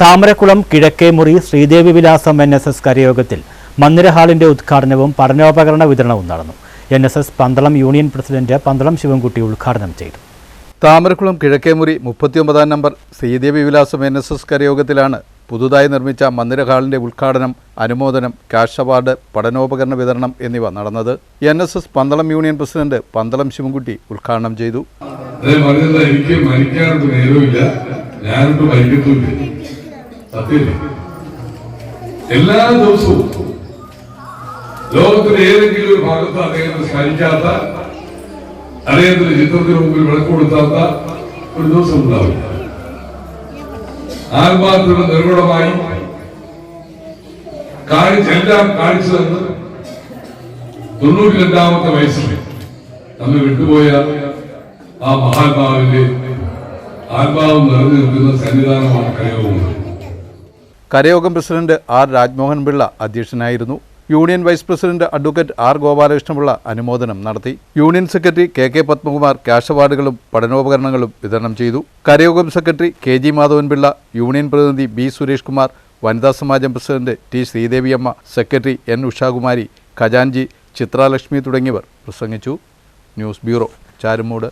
Thamarakulam Kizhakkemuri Sreedevi Vilasam N S S കരയോഗത്തിൽ മന്ദിരഹാളിന്റെ ഉദ്ഘാടനവും പഠനോപകരണ വിതരണവും നടന്നു. N S S Pandalam union president Pandalam Sivankutty ഉദ്ഘാടനം ചെയ്തു. Thamarakulam Kizhakkemuri മുപ്പത്തിയൊമ്പതാം number Sreedevi Vilasam N S S കരയോഗത്തിലാണ് പുതുതായി നിർമ്മിച്ച മന്ദിരഹാളിന്റെ ഉദ്ഘാടനം അനുമോദനം ക്യാഷ് അവാർഡ് പഠനോപകരണ വിതരണം എന്നിവ നടന്നത് N S S Pandalam union president Pandalam Sivankutty ഉദ്ഘാടനം ചെയ്തു. അദ്ദേഹം പറഞ്ഞത് എനിക്ക് മരിക്കാനൊട്ട് നേരമില്ല ഞാനൊട്ട് മരിക്കത്തുമില്ല സത്യമില്ല എല്ലാ ദിവസവും ലോകത്തിലെ ഏതെങ്കിലും ഒരു ഭാഗത്ത് അദ്ദേഹത്തെ സ്മരിക്കാത്ത അദ്ദേഹത്തിന്റെ ചിത്രത്തിന് മുമ്പിൽ വിളക്ക് കൊടുത്താത്ത ഒരു ദിവസം ഉണ്ടാവില്ല. ആത്മാർത്ഥത നിർഗുണമായി കാണിച്ച് എല്ലാം കാണിച്ചു തന്ന് തൊണ്ണൂറ്റി രണ്ടാമത്തെ വയസ്സിൽ നമ്മൾ വിട്ടുപോയ ആ മഹാത്മാവിന്റെ ആത്മാവ് നിറഞ്ഞു നിൽക്കുന്ന സന്നിധാനമാണ് കരയോഗം കരയോഗം പ്രസിഡന്റ് ആർ രാജ്മോഹൻ പിള്ള അധ്യക്ഷനായിരുന്നു. Union vice president advocate R Gopalakrishnapillai അനുമോദനം നടത്തി. Union secretary K K Padmakumar cash അവാർഡുകളും പഠനോപകരണങ്ങളും വിതരണം ചെയ്തു. കരയോഗം secretary K G Madhavan Madhavanpillai union പ്രതിനിധി ബി സുരേഷ് കുമാർ വനിതാ സമാജം president T Sreedeviamma secretary N Ushakumari ഖജാൻജി Chithralakshmi തുടങ്ങിയവർ പ്രസംഗിച്ചു. News bureau Charummood.